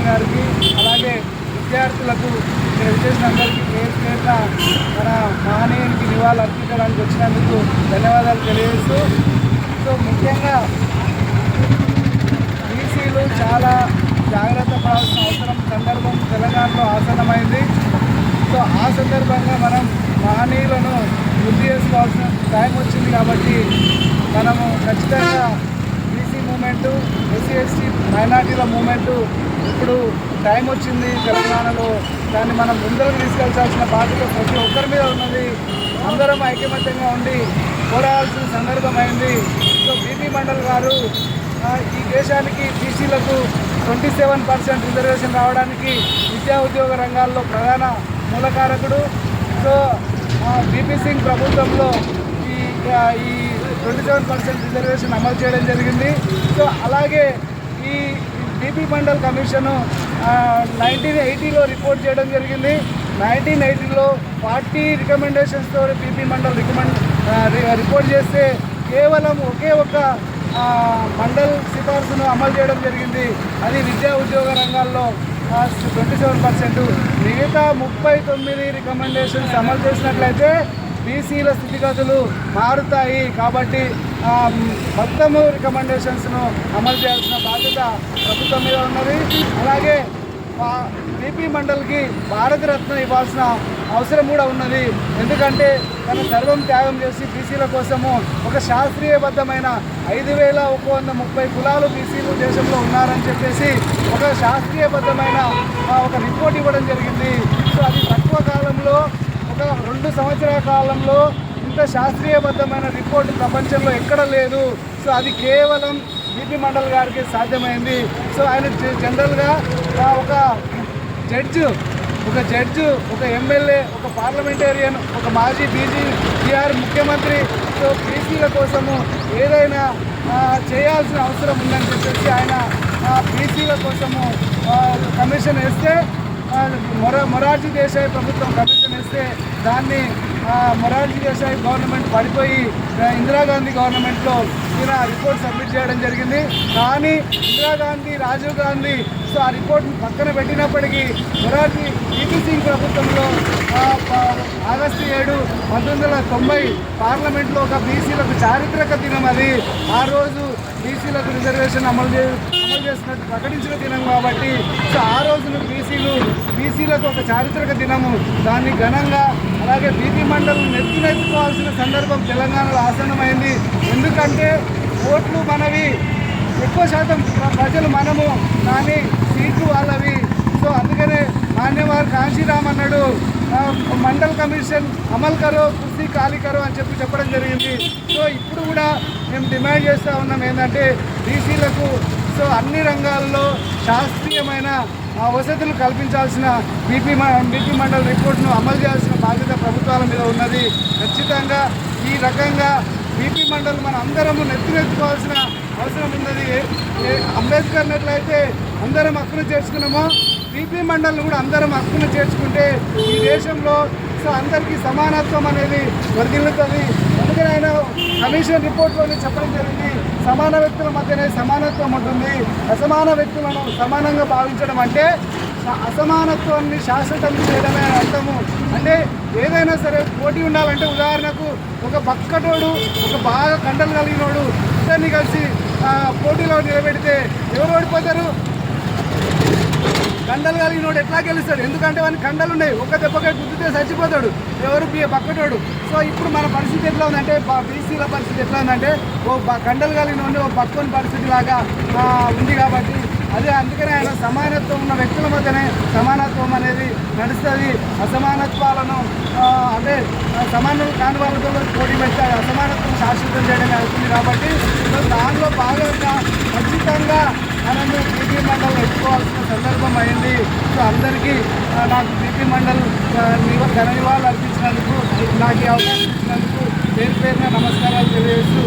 Chairman గారికి అలాగే విద్యార్థులకు ఇక్కడ విచ్చేసిన అందరికీ పేరు పేరున మన మహనీయునికి నివాళులు అర్పించడానికి వచ్చినందుకు ధన్యవాదాలు తెలియజేస్తూ సో ముఖ్యంగా బీసీలు చాలా జాగ్రత్త పడాల్సిన అవసరం సందర్భం తెలంగాణలో ఆసన్నమైంది. సో ఆ సందర్భంగా మనం మహనీయులను గుర్తు చేసుకోవాల్సిన టైం వచ్చింది కాబట్టి మనము ఖచ్చితంగా బీసీ మూమెంటు ఎస్సీ ఎస్టీ మైనార్టీల మూమెంటు ఇప్పుడు టైం వచ్చింది తెలంగాణలో. దాన్ని మనం ముందరకు తీసుకెళ్ళాల్సిన బాధ్యత ప్రతి ఒక్కరి మీద ఉన్నది. అందరం ఐకమత్యంగా ఉండి పోరాడాల్సిన సందర్భమైంది సో బీపీ మండల్ గారు ఈ దేశానికి బీసీలకు ట్వంటీ సెవెన్ పర్సెంట్ రిజర్వేషన్ రావడానికి విద్యా ఉద్యోగ రంగాల్లో ప్రధాన మూలకారకుడు. సో బీపీ సింగ్ ప్రభుత్వంలో ఈ ఈ ట్వంటీ సెవెన్ పర్సెంట్ రిజర్వేషన్ అమలు చేయడం జరిగింది. సో అలాగే ఈ బీపీ మండల్ కమిషను నైన్టీన్ ఎయిటీలో రిపోర్ట్ చేయడం జరిగింది. నైన్టీన్ ఎయిటీలో ఫార్టీ రికమెండేషన్స్తో బీపీ మండల్ రికమెండ్ రిపోర్ట్ చేస్తే కేవలం ఒకే ఒక మండల్ సిఫార్సును అమలు చేయడం జరిగింది. అది విద్యా ఉద్యోగ రంగాల్లో ట్వంటీ సెవెన్ పర్సెంట్ మిగతా ముప్పై తొమ్మిది రికమెండేషన్స్ అమలు చేసినట్లయితే బీసీల స్థితిగతులు మారుతాయి. కాబట్టి మొత్తము రికమెండేషన్స్ను అమలు చేయాల్సిన బాధ్యత ప్రభుత్వం మీద ఉన్నది. అలాగే బీపీ మండల్కి భారతరత్న ఇవ్వాల్సిన అవసరం కూడా ఉన్నది. ఎందుకంటే తన సర్వం త్యాగం చేసి బీసీల కోసము ఒక శాస్త్రీయబద్ధమైన ఐదు వేల ఒక వంద ముప్పై కులాలు బీసీలు దేశంలో ఉన్నారని చెప్పేసి ఒక శాస్త్రీయబద్ధమైన ఒక రిపోర్ట్ ఇవ్వడం జరిగింది. సో అది తక్కువ కాలంలో ఒక రెండు సంవత్సరాల కాలంలో ఇంత శాస్త్రీయబద్ధమైన రిపోర్ట్ ప్రపంచంలో ఎక్కడ లేదు. సో అది కేవలం బీపీ మండల్ గారికి సాధ్యమైంది. సో ఆయన జ- జనరల్గా ఒక జడ్జు ఒక జడ్జు ఒక ఎమ్మెల్యే ఒక పార్లమెంటేరియన్ ఒక మాజీ బీజీ బీఆర్ ముఖ్యమంత్రి సో బీసీల కోసము ఏదైనా చేయాల్సిన అవసరం ఉందని చెప్పేసి ఆయన బీసీల కోసము కమిషన్ వేస్తే మొర మొరార్జీ దేశాయ్ ప్రభుత్వం కమిషన్ ఇస్తే దాన్ని మొరార్జీ దేశాయ్ గవర్నమెంట్ పడిపోయి ఇందిరాగాంధీ గవర్నమెంట్లో ఈయన రిపోర్ట్ సబ్మిట్ చేయడం జరిగింది. కానీ ఇందిరాగాంధీ రాజీవ్ గాంధీ సో ఆ రిపోర్ట్ని పక్కన పెట్టినప్పటికీ మొరార్జీ ఈపీ సింగ్ ప్రభుత్వంలో ఆగస్టు ఏడు పంతొమ్మిది వందల తొంభై పార్లమెంట్లో ఒక బీసీలకు చారిత్రక దినం అది. ఆ రోజు బీసీలకు రిజర్వేషన్ అమలు చే అమలు చేసినట్టు ప్రకటించిన దినం కాబట్టి సో ఆ రోజున బీసీలు బీసీలకు ఒక చారిత్రక దినము. దాన్ని ఘనంగా అలాగే బీపీ మండలం నెత్తినెత్తుకోవాల్సిన సందర్భం తెలంగాణలో ఆసన్నమైంది. ఎందుకంటే ఓట్లు మనవి ఎక్కువ శాతం ప్రజలు మనము కానీ సీట్లు వాళ్ళవి. సో అందుకనే మాన్యవారు కాంశీరామ్ అన్నాడు మండల్ కమిషన్ అమలు కరో కుర్సీ ఖాళీ కరో అని చెప్పి చెప్పడం జరిగింది. సో ఇప్పుడు కూడా మేము డిమాండ్ చేస్తూ ఉన్నాం ఏంటంటే బీసీలకు సో అన్ని రంగాల్లో శాస్త్రీయమైన వసతులు కల్పించాల్సిన బీపీ బీపీ మండల్ రిపోర్ట్ను అమలు చేయాల్సిన బాధ్యత ప్రభుత్వాల మీద ఉన్నది. ఖచ్చితంగా ఈ రకంగా బీపీ మండల్ మన అందరము నెత్తినెత్తుకోవాల్సిన అవసరం ఉన్నది. అంబేద్కర్ నట్లయితే అందరం హక్కును చేర్చుకున్నామో బీపీ మండల్ని కూడా అందరం హక్కును చేర్చుకుంటే ఈ దేశంలో సో అందరికీ సమానత్వం అనేది వర్ధిల్లుతుంది. అందుకని ఆయన కమిషన్ రిపోర్ట్లోనే చెప్పడం జరిగింది. సమాన వ్యక్తుల మధ్యనే సమానత్వం ఉంటుంది. అసమాన వ్యక్తులను సమానంగా భావించడం అంటే అసమానత్వాన్ని శాశ్వతం చేయడమే అర్థము. అంటే ఏదైనా సరే పోటీ ఉండాలంటే ఉదాహరణకు ఒక బక్కటోడు ఒక బాగా కండలు కలిగినోడు ఇద్దరిని కలిసి పోటీలో నిలబెడితే ఎవరు ఓడిపోతారు? కండలు కలిగిన వాడు ఎట్లా గెలుస్తాడు? ఎందుకంటే వాడిని కండలు ఉన్నాయి. ఒక దెబ్బకే గుద్దితే చచ్చిపోతాడు. ఎవరు పక్కటోడు. సో ఇప్పుడు మన పరిస్థితి ఎట్లా ఉందంటే బీసీల పరిస్థితి ఎట్లా ఉందంటే ఓ కండలు కలిగిన ఓ పక్కని పరిస్థితి లాగా ఉంది కాబట్టి అదే అందుకనే ఆయన సమానత్వం ఉన్న వ్యక్తుల మధ్యనే సమానత్వం అనేది నడుస్తుంది. అసమానత్వాలను అంటే అదే సమానం కాని వాళ్ళతో పోటీ పెట్టాలి అసమానత్వం శాశ్వతం చేయడం అవుతుంది కాబట్టి దానిలో భాగంగా ఖచ్చితంగా మనము బీపీ మండల్ ఎత్తుకోవాల్సిన సందర్భం అయింది. సో అందరికీ నాకు బీపీ మండల్ ఘన నివాళులు అర్పించినందుకు నాకు ఈ అవకాశం ఇచ్చినందుకు పేరు పేరున నమస్కారాలు తెలియజేస్తూ